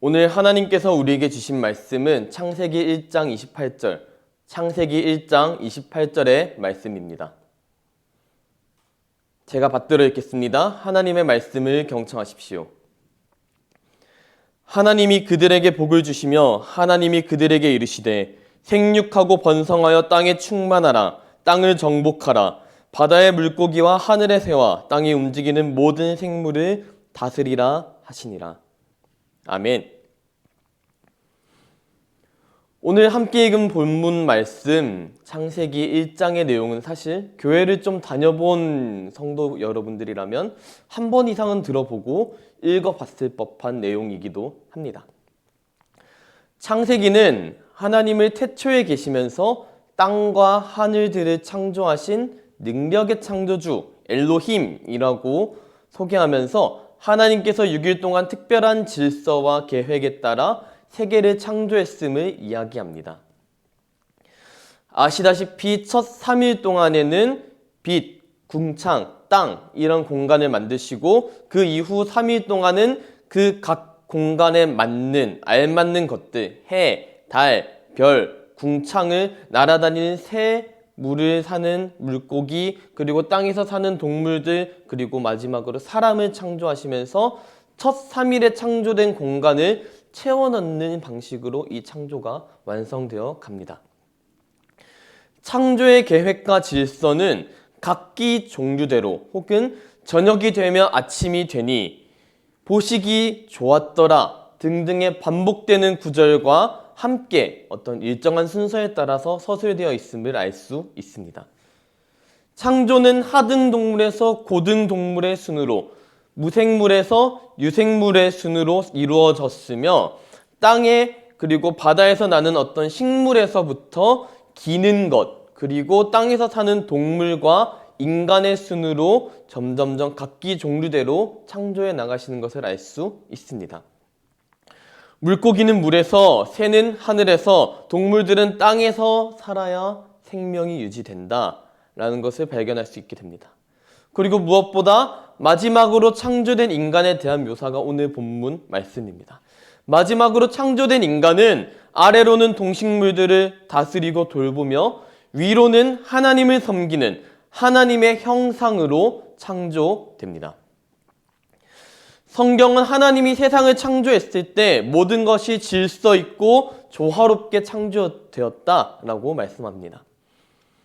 오늘 하나님께서 우리에게 주신 말씀은 창세기 1장 28절, 창세기 1장 28절의 말씀입니다. 제가 받들어 읽겠습니다. 하나님의 말씀을 경청하십시오. 하나님이 그들에게 복을 주시며 하나님이 그들에게 이르시되 생육하고 번성하여 땅에 충만하라 땅을 정복하라 바다의 물고기와 하늘의 새와 땅에 움직이는 모든 생물을 다스리라 하시니라. 아멘. 오늘 함께 읽은 본문 말씀 창세기 1장의 내용은 사실 교회를 좀 다녀본 성도 여러분들이라면 한 번 이상은 들어보고 읽어봤을 법한 내용이기도 합니다. 창세기는 하나님을 태초에 계시면서 땅과 하늘들을 창조하신 능력의 창조주 엘로힘이라고 소개하면서 하나님께서 6일 동안 특별한 질서와 계획에 따라 세계를 창조했음을 이야기합니다. 아시다시피 첫 3일 동안에는 빛, 궁창, 땅 이런 공간을 만드시고 그 이후 3일 동안은 그 각 공간에 맞는 알맞는 것들 해, 달, 별, 궁창을 날아다니는 새, 물을 사는 물고기 그리고 땅에서 사는 동물들 그리고 마지막으로 사람을 창조하시면서 첫 3일에 창조된 공간을 채워 넣는 방식으로 이 창조가 완성되어 갑니다. 창조의 계획과 질서는 각기 종류대로 혹은 저녁이 되면 아침이 되니 보시기 좋았더라 등등의 반복되는 구절과 함께 어떤 일정한 순서에 따라서 서술되어 있음을 알 수 있습니다. 창조는 하등 동물에서 고등 동물의 순으로 무생물에서 유생물의 순으로 이루어졌으며 땅에 그리고 바다에서 나는 어떤 식물에서부터 기는 것 그리고 땅에서 사는 동물과 인간의 순으로 점점점 각기 종류대로 창조해 나가시는 것을 알 수 있습니다. 물고기는 물에서, 새는 하늘에서, 동물들은 땅에서 살아야 생명이 유지된다. 라는 것을 발견할 수 있게 됩니다. 그리고 무엇보다 마지막으로 창조된 인간에 대한 묘사가 오늘 본문 말씀입니다. 마지막으로 창조된 인간은 아래로는 동식물들을 다스리고 돌보며 위로는 하나님을 섬기는 하나님의 형상으로 창조됩니다. 성경은 하나님이 세상을 창조했을 때 모든 것이 질서 있고 조화롭게 창조되었다라고 말씀합니다.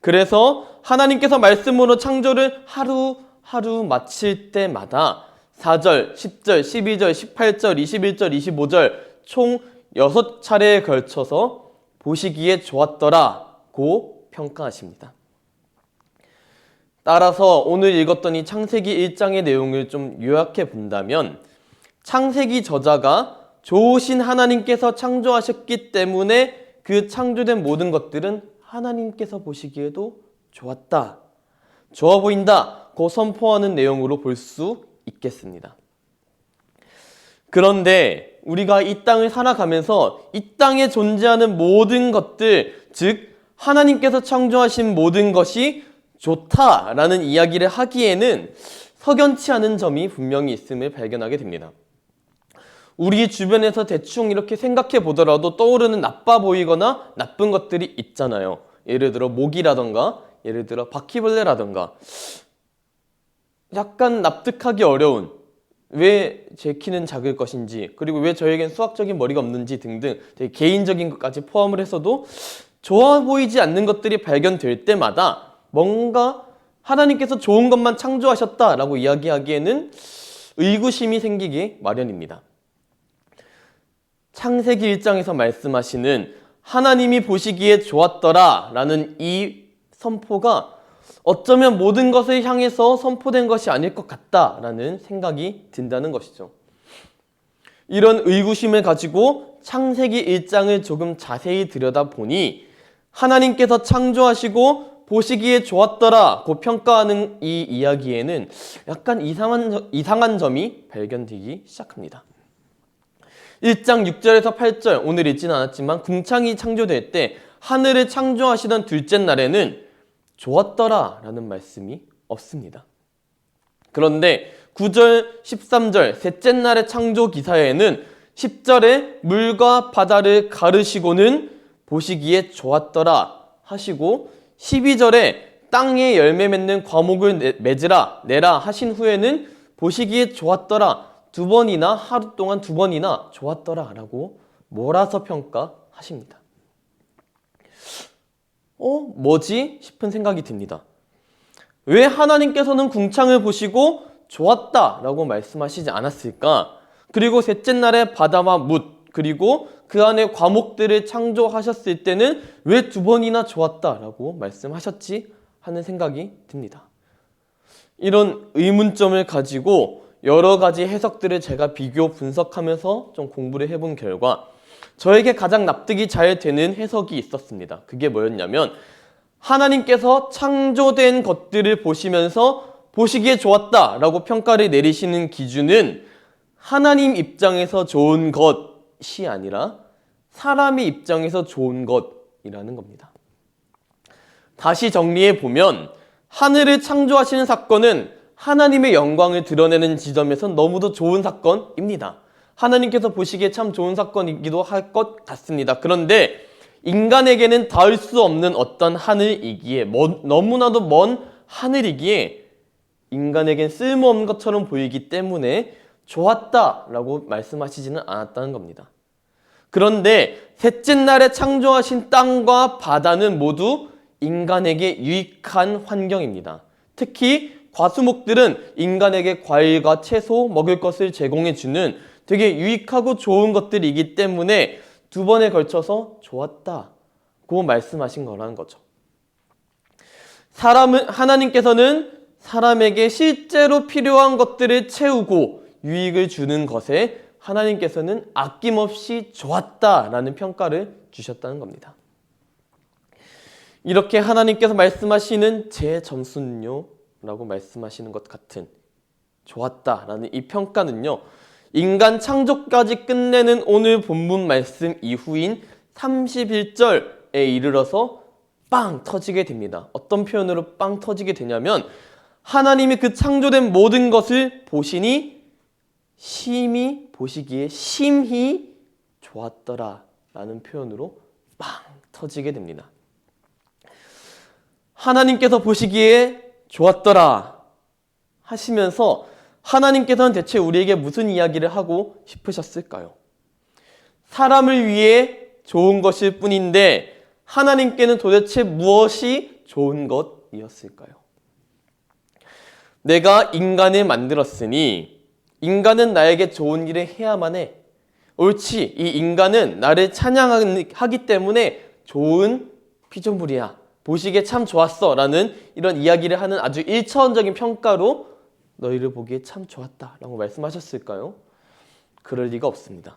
그래서 하나님께서 말씀으로 창조를 하루하루 마칠 때마다 4절, 10절, 12절, 18절, 21절, 25절 총 6차례에 걸쳐서 보시기에 좋았더라고 평가하십니다. 따라서 오늘 읽었던 이 창세기 1장의 내용을 좀 요약해 본다면 창세기 저자가 좋으신 하나님께서 창조하셨기 때문에 그 창조된 모든 것들은 하나님께서 보시기에도 좋았다. 좋아 보인다. 고 선포하는 내용으로 볼 수 있겠습니다. 그런데 우리가 이 땅을 살아가면서 이 땅에 존재하는 모든 것들, 즉, 하나님께서 창조하신 모든 것이 좋다라는 이야기를 하기에는 석연치 않은 점이 분명히 있음을 발견하게 됩니다. 우리 주변에서 대충 이렇게 생각해 보더라도 떠오르는 나빠 보이거나 나쁜 것들이 있잖아요. 예를 들어 모기라던가, 예를 들어 바퀴벌레라던가. 약간 납득하기 어려운 왜 제 키는 작을 것인지 그리고 왜 저에겐 수학적인 머리가 없는지 등등 개인적인 것까지 포함을 해서도 좋아 보이지 않는 것들이 발견될 때마다 뭔가 하나님께서 좋은 것만 창조하셨다라고 이야기하기에는 의구심이 생기기 마련입니다. 창세기 1장에서 말씀하시는 하나님이 보시기에 좋았더라 라는 이 선포가 어쩌면 모든 것을 향해서 선포된 것이 아닐 것 같다라는 생각이 든다는 것이죠. 이런 의구심을 가지고 창세기 1장을 조금 자세히 들여다보니 하나님께서 창조하시고 보시기에 좋았더라 고 평가하는 이 이야기에는 약간 이상한, 이상한 점이 발견되기 시작합니다. 1장 6절에서 8절 오늘 읽지는 않았지만 궁창이 창조될 때 하늘을 창조하시던 둘째 날에는 좋았더라 라는 말씀이 없습니다. 그런데 9절, 13절 셋째 날의 창조 기사에는 10절에 물과 바다를 가르시고는 보시기에 좋았더라 하시고 12절에 땅에 열매 맺는 과목을 내- 맺으라 내라 하신 후에는 보시기에 좋았더라 두 번이나 하루 동안 두 번이나 좋았더라 라고 몰아서 평가하십니다. 어, 뭐지? 싶은 생각이 듭니다. 왜 하나님께서는 궁창을 보시고 좋았다 라고 말씀하시지 않았을까? 그리고 셋째 날에 바다와 묻, 그리고 그 안에 과목들을 창조하셨을 때는 왜 두 번이나 좋았다 라고 말씀하셨지? 하는 생각이 듭니다. 이런 의문점을 가지고 여러 가지 해석들을 제가 비교 분석하면서 좀 공부를 해본 결과 저에게 가장 납득이 잘 되는 해석이 있었습니다. 그게 뭐였냐면 하나님께서 창조된 것들을 보시면서 보시기에 좋았다라고 평가를 내리시는 기준은 하나님 입장에서 좋은 것 이 아니라 사람의 입장에서 좋은 것이라는 겁니다. 다시 정리해 보면 하늘을 창조하시는 사건은 하나님의 영광을 드러내는 지점에서 너무도 좋은 사건입니다. 하나님께서 보시기에 참 좋은 사건이기도 할 것 같습니다. 그런데 인간에게는 닿을 수 없는 어떤 하늘이기에 먼- 너무나도 먼 하늘이기에 인간에겐 쓸모없는 것처럼 보이기 때문에 좋았다라고 말씀하시지는 않았다는 겁니다. 그런데 셋째 날에 창조하신 땅과 바다는 모두 인간에게 유익한 환경입니다. 특히 과수목들은 인간에게 과일과 채소, 먹을 것을 제공해 주는 되게 유익하고 좋은 것들이기 때문에 두 번에 걸쳐서 좋았다고 말씀하신 거라는 거죠. 사람은 하나님께서는 사람에게 실제로 필요한 것들을 채우고 유익을 주는 것에 하나님께서는 아낌없이 좋았다라는 평가를 주셨다는 겁니다. 이렇게 하나님께서 말씀하시는 제 점수는요 라고 말씀하시는 것 같은 좋았다라는 이 평가는요 인간 창조까지 끝내는 오늘 본문 말씀 이후인 31절에 이르러서 빵 터지게 됩니다. 어떤 표현으로 빵 터지게 되냐면 하나님이 그 창조된 모든 것을 보시니 심히 보시기에 심히 좋았더라 라는 표현으로 빵 터지게 됩니다. 하나님께서 보시기에 좋았더라 하시면서 하나님께서는 대체 우리에게 무슨 이야기를 하고 싶으셨을까요? 사람을 위해 좋은 것일 뿐인데 하나님께는 도대체 무엇이 좋은 것이었을까요? 내가 인간을 만들었으니 인간은 나에게 좋은 일을 해야만 해. 옳지. 이 인간은 나를 찬양하기 때문에 좋은 피조물이야. 보시기에 참 좋았어. 라는 이런 이야기를 하는 아주 일차원적인 평가로 너희를 보기에 참 좋았다. 라고 말씀하셨을까요? 그럴 리가 없습니다.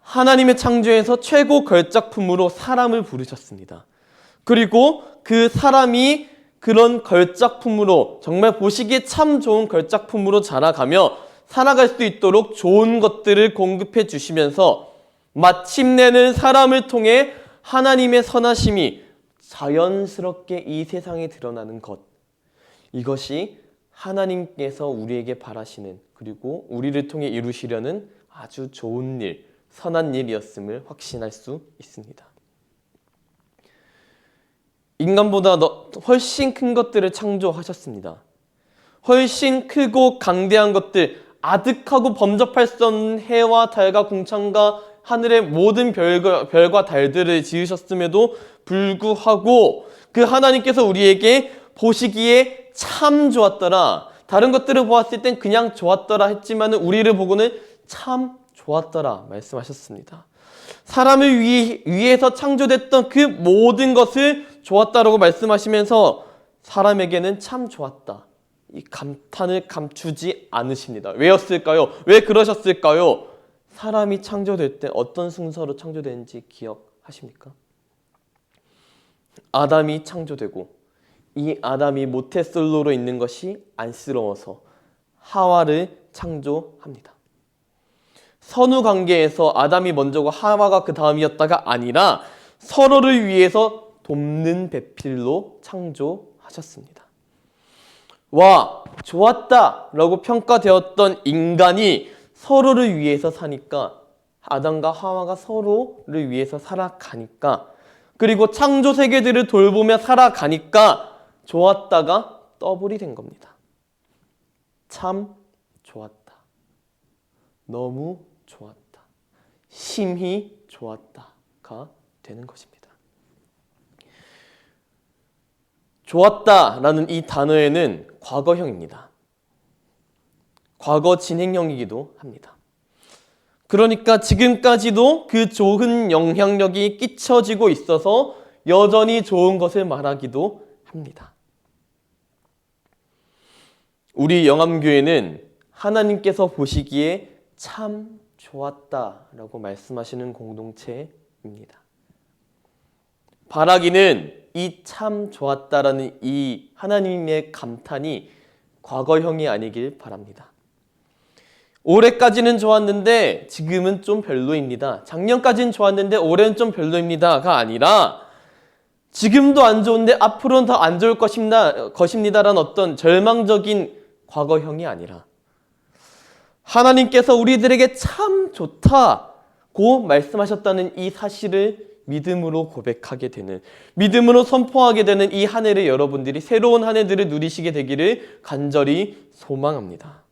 하나님의 창조에서 최고 걸작품으로 사람을 부르셨습니다. 그리고 그 사람이 그런 걸작품으로 정말 보시기에 참 좋은 걸작품으로 자라가며 살아갈 수 있도록 좋은 것들을 공급해 주시면서 마침내는 사람을 통해 하나님의 선하심이 자연스럽게 이 세상에 드러나는 것. 이것이 하나님께서 우리에게 바라시는 그리고 우리를 통해 이루시려는 아주 좋은 일, 선한 일이었음을 확신할 수 있습니다. 인간보다 더- 훨씬 큰 것들을 창조하셨습니다. 훨씬 크고 강대한 것들, 아득하고 범접할 수 없는 해와 달과 궁창과 하늘의 모든 별과, 별과 달들을 지으셨음에도 불구하고 그 하나님께서 우리에게 보시기에 참 좋았더라. 다른 것들을 보았을 땐 그냥 좋았더라 했지만 우리를 보고는 참 좋았더라 말씀하셨습니다. 사람을 위, 위해서 창조됐던 그 모든 것을 좋았다라고 말씀하시면서 사람에게는 참 좋았다. 이 감탄을 감추지 않으십니다. 왜였을까요? 왜 그러셨을까요? 사람이 창조될 때 어떤 순서로 창조되는지 기억하십니까? 아담이 창조되고 이 아담이 모태솔로로 있는 것이 안쓰러워서 하와를 창조합니다. 선후 관계에서 아담이 먼저고 하와가 그 다음이었다가 아니라 서로를 위해서 돕는 배필로 창조하셨습니다. 와, 좋았다! 라고 평가되었던 인간이 서로를 위해서 사니까 아담과 하와가 서로를 위해서 살아가니까 그리고 창조 세계들을 돌보며 살아가니까 좋았다가 더블이 된 겁니다. 참 좋았다. 너무 좋았다. 심히 좋았다가 되는 것입니다. 좋았다라는 이 단어에는 과거형입니다. 과거 진행형이기도 합니다. 그러니까 지금까지도 그 좋은 영향력이 끼쳐지고 있어서 여전히 좋은 것을 말하기도 합니다. 우리 영암교회는 하나님께서 보시기에 참 좋았다라고 말씀하시는 공동체입니다. 바라기는 이 참 좋았다라는 이 하나님의 감탄이 과거형이 아니길 바랍니다. 올해까지는 좋았는데 지금은 좀 별로입니다. 작년까지는 좋았는데 올해는 좀 별로입니다가 아니라 지금도 안 좋은데 앞으로는 더 안 좋을 것입니다. 것입니다라는 어떤 절망적인 과거형이 아니라 하나님께서 우리들에게 참 좋다고 말씀하셨다는 이 사실을 믿음으로 고백하게 되는 믿음으로 선포하게 되는 이 한 해를 여러분들이 새로운 한 해들을 누리시게 되기를 간절히 소망합니다.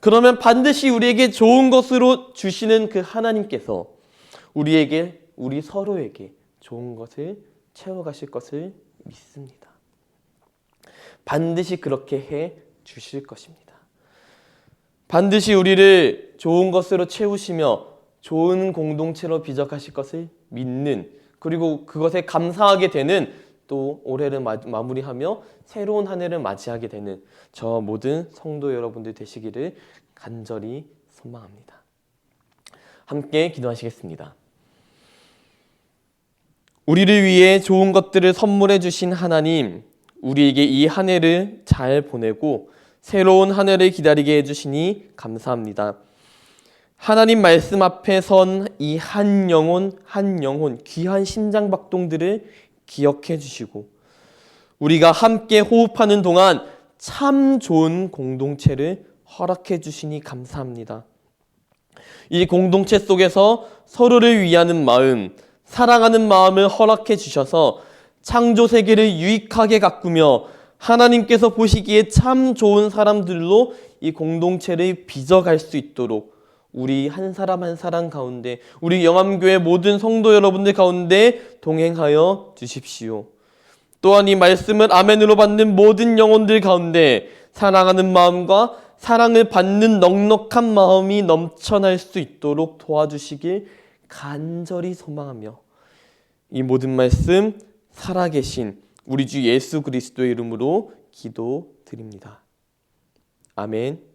그러면 반드시 우리에게 좋은 것으로 주시는 그 하나님께서 우리에게 우리 서로에게 좋은 것을 채워가실 것을 믿습니다. 반드시 그렇게 해 주실 것입니다. 반드시 우리를 좋은 것으로 채우시며 좋은 공동체로 비적하실 것을 믿는 그리고 그것에 감사하게 되는 또 올해를 마, 마무리하며 새로운 한 해를 맞이하게 되는 저 모든 성도 여러분들 되시기를 간절히 소망합니다. 함께 기도하시겠습니다. 우리를 위해 좋은 것들을 선물해 주신 하나님, 우리에게 이 한 해를 잘 보내고 새로운 한 해를 기다리게 해 주시니 감사합니다. 하나님 말씀 앞에 선 이 한 영혼, 한 영혼, 귀한 심장 박동들을 기억해 주시고, 우리가 함께 호흡하는 동안 참 좋은 공동체를 허락해 주시니 감사합니다. 이 공동체 속에서 서로를 위하는 마음, 사랑하는 마음을 허락해 주셔서 창조 세계를 유익하게 가꾸며 하나님께서 보시기에 참 좋은 사람들로 이 공동체를 빚어갈 수 있도록 우리 한 사람 한 사람 가운데 우리 영암교회 모든 성도 여러분들 가운데 동행하여 주십시오. 또한 이 말씀을 아멘으로 받는 모든 영혼들 가운데 사랑하는 마음과 사랑을 받는 넉넉한 마음이 넘쳐날 수 있도록 도와주시길 간절히 소망하며 이 모든 말씀 살아계신 우리 주 예수 그리스도의 이름으로 기도드립니다. 아멘.